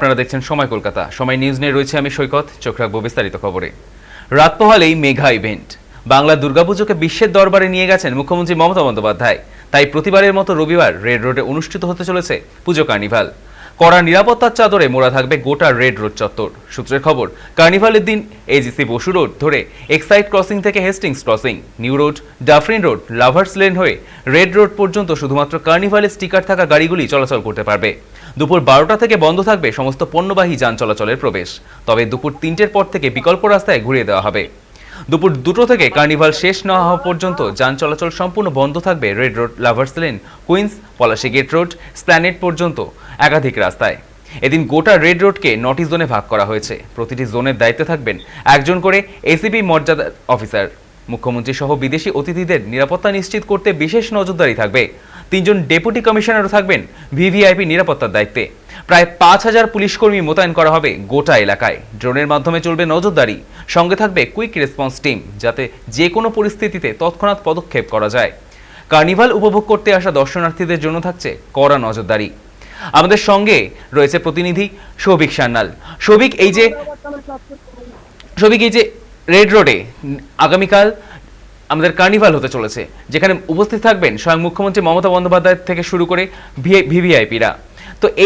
আপনারা দেখছেন সময় কলকাতা। সময় নিউজ নিয়ে রয়েছে আমি সৈকত, চোখ রাখব বিস্তারিত খবরে। রাত পোহালেই মেঘা ইভেন্ট বাংলা দুর্গাপুজোকে বিশ্বের দরবারে নিয়ে গেছেন মুখ্যমন্ত্রী মমতা বন্দ্যোপাধ্যায়। তাই প্রতিবারের মতো রবিবার রেড রোডে অনুষ্ঠিত হতে চলেছে পুজো কার্নিভাল। কড়া নিরাপত্তার চাদরে মোড়া থাকবে গোটা রেড রোড চত্বর। সূত্রের খবর, কার্নিভালের দিন এজিসি বসু রোড ধরে এক্সাইড ক্রসিং থেকে Hastings crossing. New Road, Dufferin Road, Lovers Lane হয়ে রেড রোড পর্যন্ত শুধুমাত্র কার্নিভালের স্টিকার থাকা গাড়িগুলি চলাচল করতে পারবে। দুপুর বারোটা থেকে বন্ধ থাকবে সমস্ত পণ্যবাহী যান চলাচলের প্রবেশ। তবে দুপুর তিনটের পর থেকে বিকল্প রাস্তায় ঘুরিয়ে দেওয়া হবে। দুপুর দুটো থেকে কার্নিভাল শেষ না হওয়া পর্যন্ত যান চলাচল সম্পূর্ণ বন্ধ থাকবে Red Road Lovers Lane Queens Palashi Gate Road Esplanade পর্যন্ত একাধিক রাস্তায়। এদিন গোটা রেড রোডকে নটি জোনে ভাগ করা হয়েছে। প্রতিটি জোনের দায়িত্বে থাকবেন একজন করে এসিপি মর্যাদা অফিসার মুখ্যমন্ত্রী সহ বিদেশি অতিথিদের নিরাপত্তা নিশ্চিত করতে বিশেষ নজরদারি থাকবে। তিনজন ডেপুটি কমিশনারও থাকবেন ভিভিআইপি নিরাপত্তার দায়িত্বে। প্রায় পাঁচ হাজার পুলিশকর্মী মোতায়েন করা হবে গোটা এলাকায়। ড্রোনের মাধ্যমে চলবে নজরদারি। সঙ্গে থাকবে কুইক রেসপন্স টিম, যাতে যে কোনো পরিস্থিতিতে তৎক্ষণাৎ পদক্ষেপ করা যায়। কার্নিভাল উপভোগ করতে আসা দর্শনার্থীদের জন্য থাকছে কড়া নজরদারি। আমাদের সঙ্গে রয়েছে প্রতিনিধি সৌভিক সান্যাল। সৌভিক এই যে সৌভিক এই যে রেড রোডে আগামীকাল আমাদের কার্নিভাল হতে চলেছে, যেখানে উপস্থিত থাকবেন স্বয়ং মুখ্যমন্ত্রী মমতা বন্দ্যোপাধ্যায় থেকে শুরু করে ভিভিআইপিরা। তো